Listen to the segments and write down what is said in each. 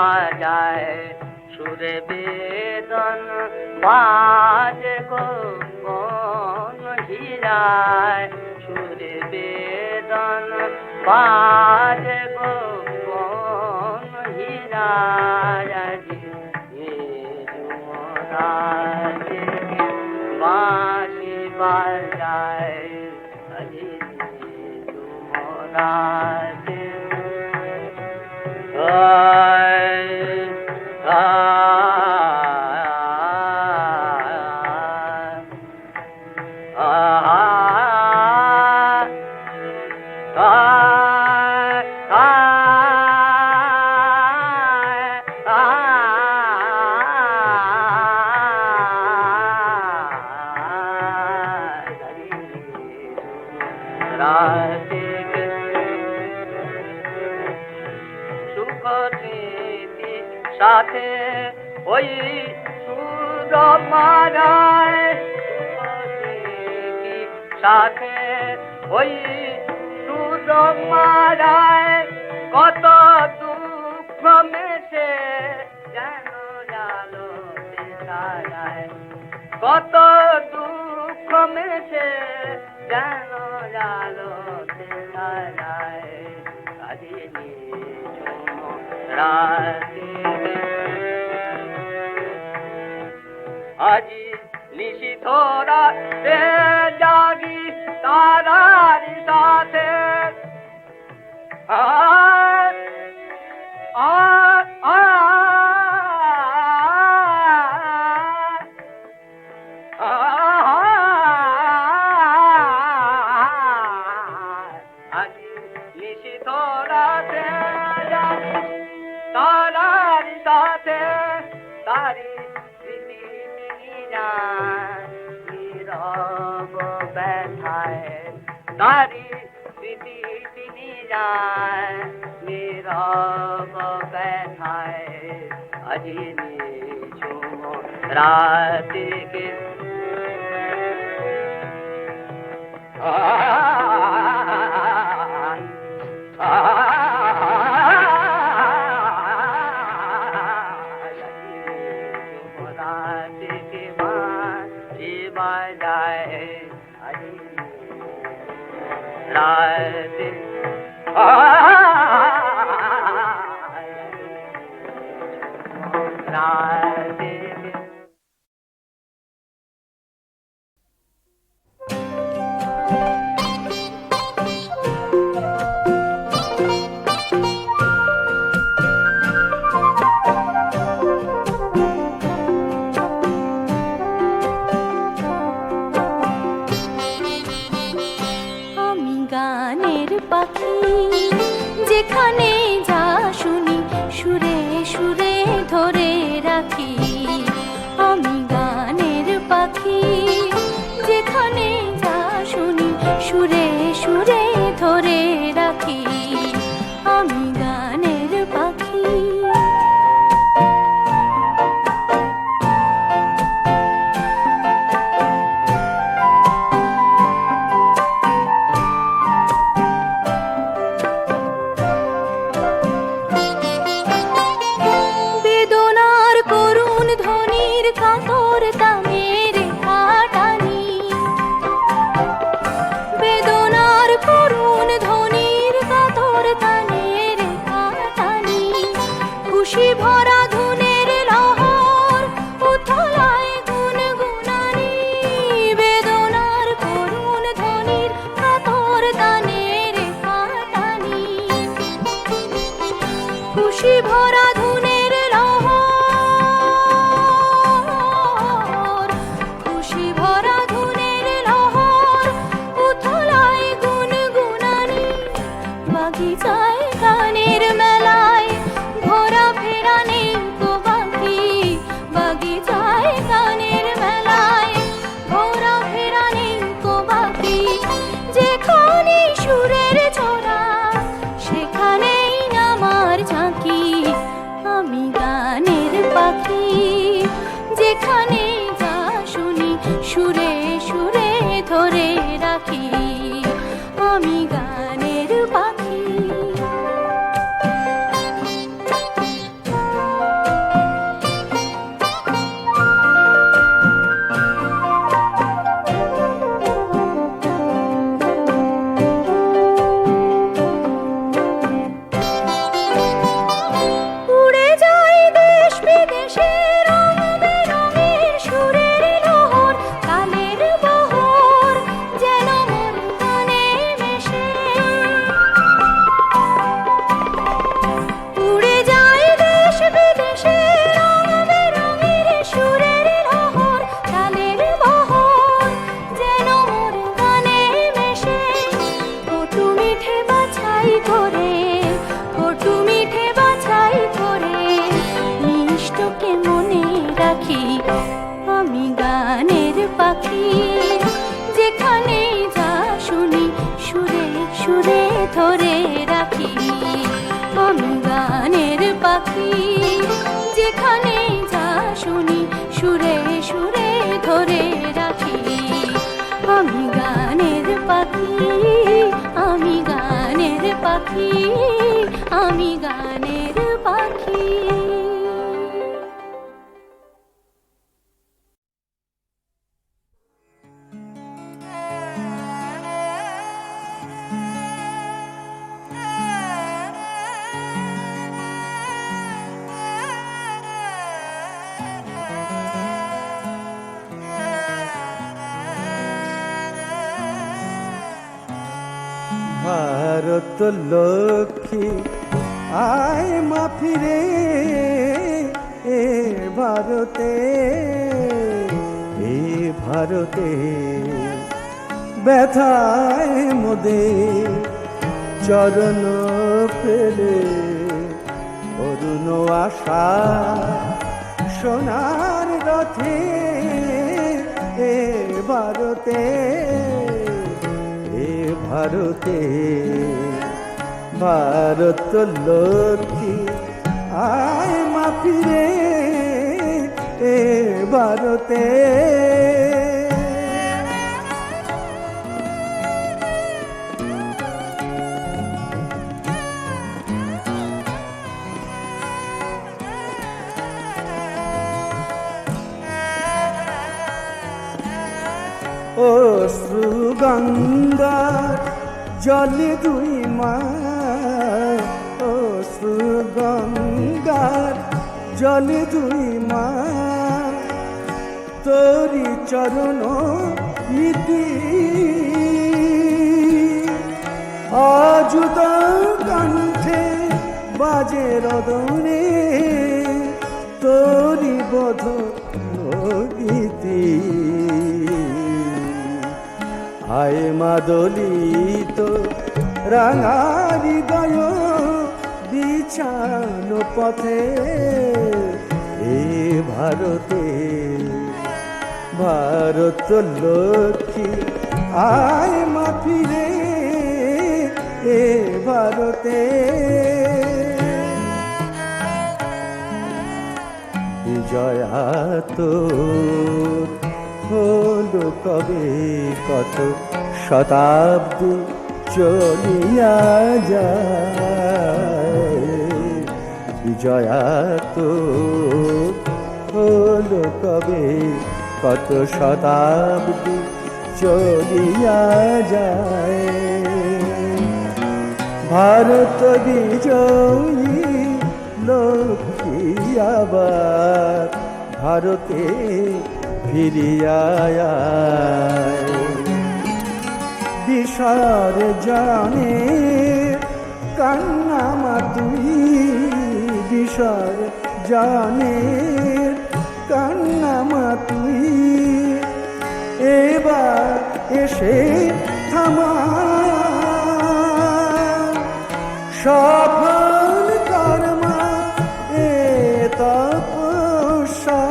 বাজায় সুরে বেদন বাজে কোন হীরায়। সুরে বেদন বাজে কোন হীরায়। বাঁশি বাজায় আজিনে ঝুমরা সুখ মারায় সাথে ওই সুর মারায় কত দুঃখ মেশে কত দুঃখ মেশে যেন কাজিনী রাতে আজি নিশিত রাতে জাগি তারার সাথে। আর I পাখি যেখানে গানের পাখি। ভারত লক্ষ্মী ভারতে ব্যথায় মোদে চরণ ফেলে, অরুণ আশা সোনার রথে এ ভারতে এ ভারতে ভারত লক্ষ্মী আয় মা ফিরে, এ ভারতে। অশ্রু গঙ্গার জলে দুই মা অশ্রু গঙ্গার জলে দুই মা। তোরি চরণ ইতি অযুত কণ্ঠে বাজে রদনে, তোরি বোধ গীতি আয় মাদলিত রাঙারি গয় বিছানো পথে। এ ভারতে, ভারত লক্ষ্মী, আয় মা ফিরে এ ভারতে। বিজয়া তো হলো কবে কত শতাব্দী চলিয়া যায়। বিজয়া তো হলো কবে? কত শতাব্দী চলিয়া যায়। ভারত বিজয়ী লক্ষ্মী আবার ভারতে ফিরিয়ায় বিষার জানে কান্নামা তুই বিষার জানে কান্নামা তুই এবার এসে থামা। সফল কর্মা, এ তপস্যা,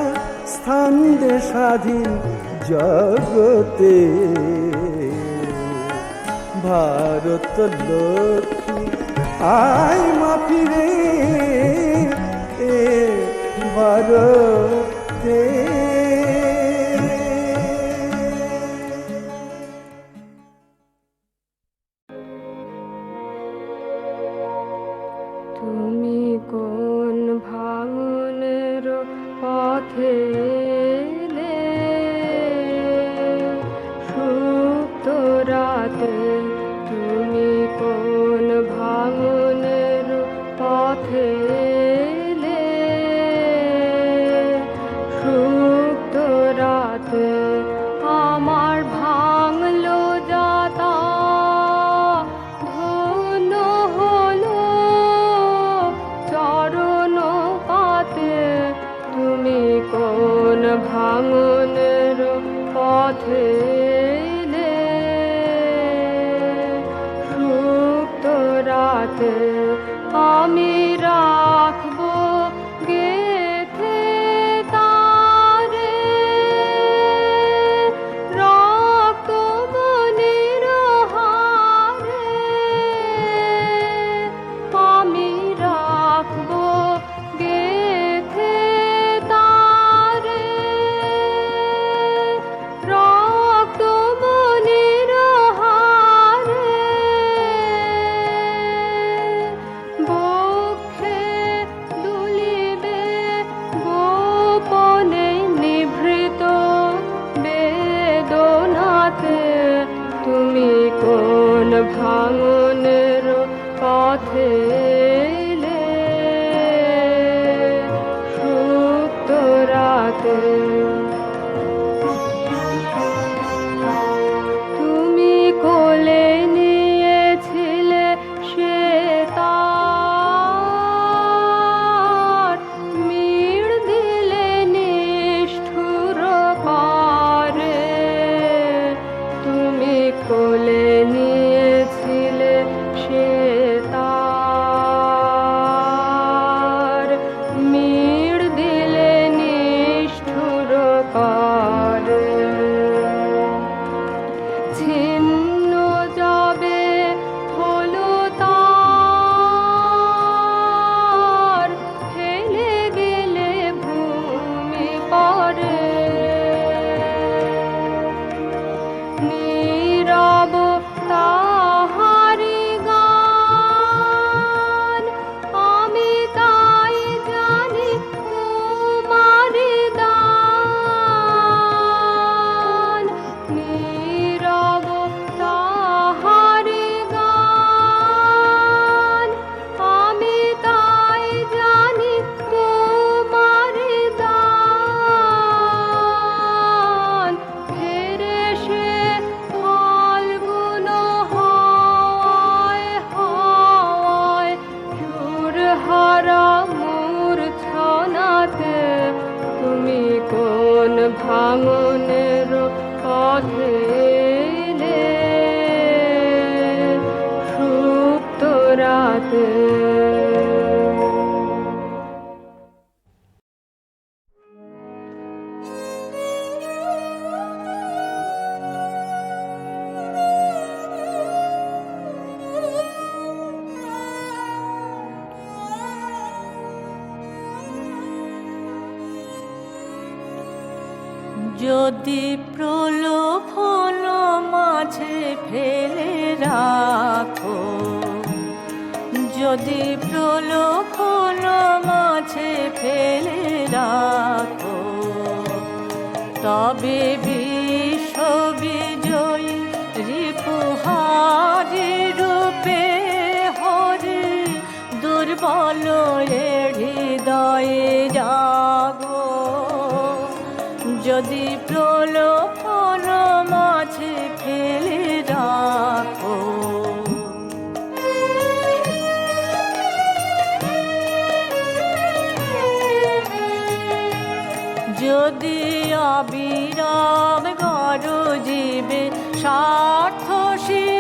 স্থান স্বাধীন জগতে। ভারত লক্ষ্মী। আই মাফি রে এ ভারতে। তুমি কো পথে ভাঙনের পথে সুপ্ত রাতে যদি প্রলোভন মাঝে ফেলে রাখো তবে বিশ্ববিজয়ী রিপুহারি রূপে হরে দুর্বল হৃদয়ে যা যদি আবিরাম গর জীবে স্বার্থ শিব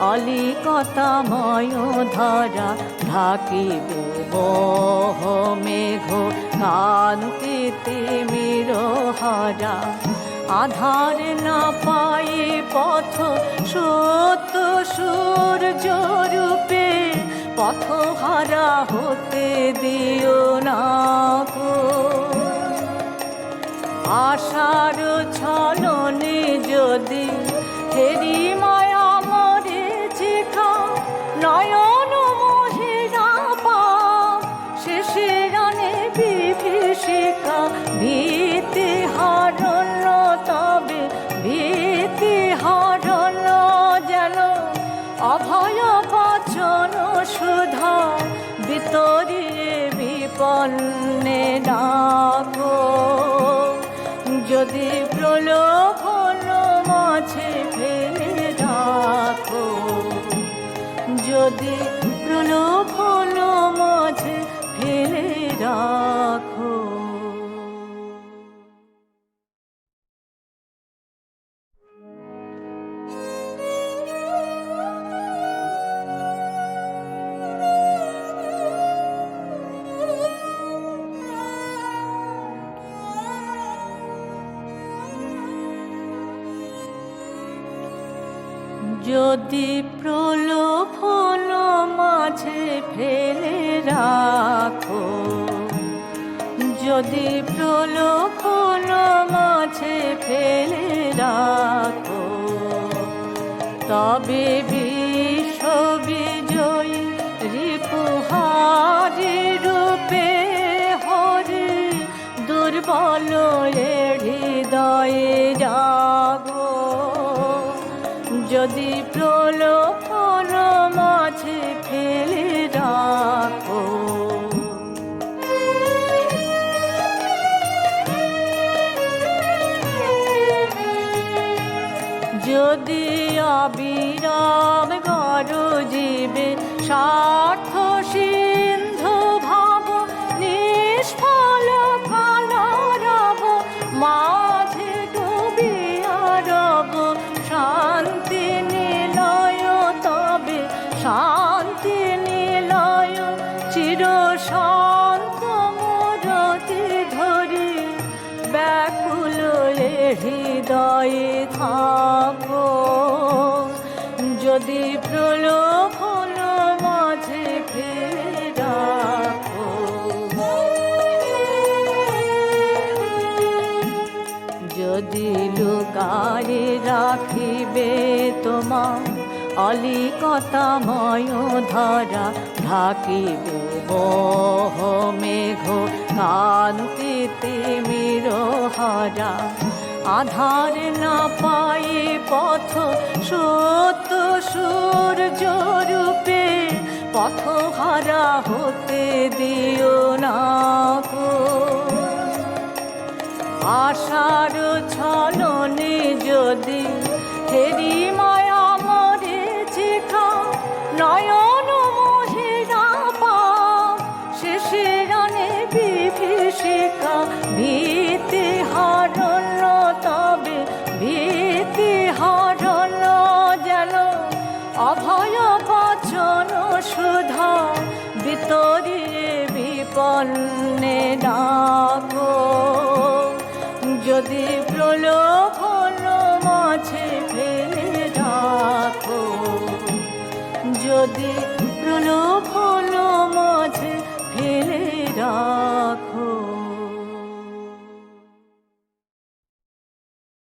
অলিকতাময় ধরা ঢাকিবে মোহ মেঘ কান্তিতে মিরহরা আধার না পাই পথ, সত্য সূর্য রূপে পথহারা হতে দিও না। আশার ছলনে যদি হেরি মরে নয়ন মহিরা পাপ শেষে রানে বিভীষিকা, ভীতি হারণ তবে, ভীতি হারণ যেন অভয় বচন সুধা, বিতরিয়ে বিপন্নে ডাকো। যদি প্রলোভন মাঝে যদি প্রলোভন মাঝে তবে বিশ্ববিজয়ী রিপুহারি রূপে হরি দুর্বল হৃদয়ে জাগো অবিরাম গরু জীবে স্বার্থ রাখিবে তোমার অলিকতাময় ধরা, ঢাকিবে মোহ মেঘ কান্তিতে মিরহরা আধার না পাই পথ সত্য সূর্য রূপে পথহারা হতে দিও না গো। আশার ছলনে যদি হেরি মায়া মরেছি খা নয়ন